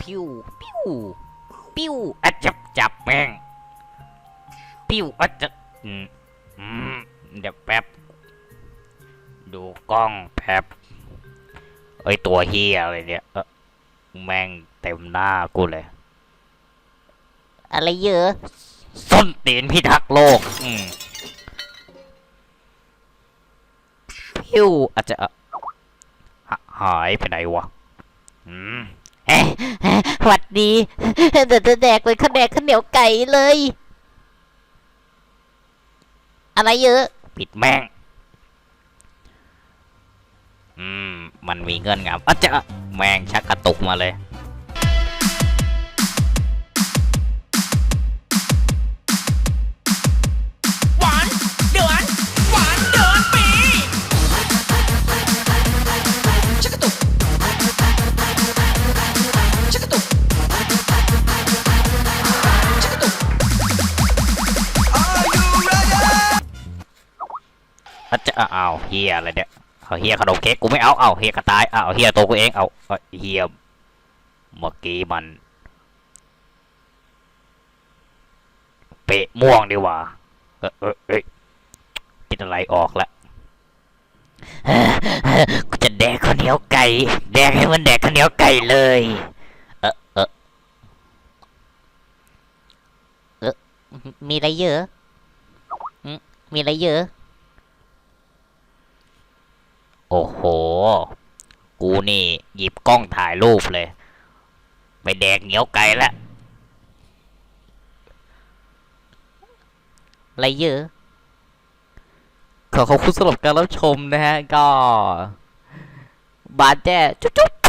ปิ้วปิ้วปิ้วอะจับจับแม่งปิ้วอะจะอืมอืมเดี๋ยวแป๊บ ดูกล้องแป๊บเอ้ยตัวเฮียอะไรเนี่ยเอ้อแม่งเต็มหน้ากูเลย อะไรเยอะส้นตีนพิทักษ์โลก อืมพิวอาจจะอะหาหายไปไหนวะอืมเอ๊ะเอ๊ะ หวัดดีเดี๋ยวจะแดกเป็นข้าแดกข้าเหนียวไก่เลย อะไรเยอะ ปิดแม่ง อืม มันมีเงื่อนงำอาจจะแม่งชักกระตุกมาเลย อาจะอ้าวเฮียอะไรเนี่ยเฮียขนมเค้กกูไม่เอาเอาเฮียกระต่ายเอาเฮียตัวกูเองเอาเฮียเมื่อกี้มัน เปะม่วงดีกว่าเออเออเอ้ยคิดอะไรออกละกูจะแดกข้าวเหนียวไก่แดกให้มันแดกข้าวเหนียวไก่เลย เออเออมีอะไรเยอะมมีอะไรเยอะ โอ้โห กูนี่หยิบกล้องถ่ายรูปเลย ไปแดกเหนียวไก่ละไรเยอะ ขอขอบคุณสำหรับการรับชมนะฮะ ก็ บาดแจ้จุ๊บ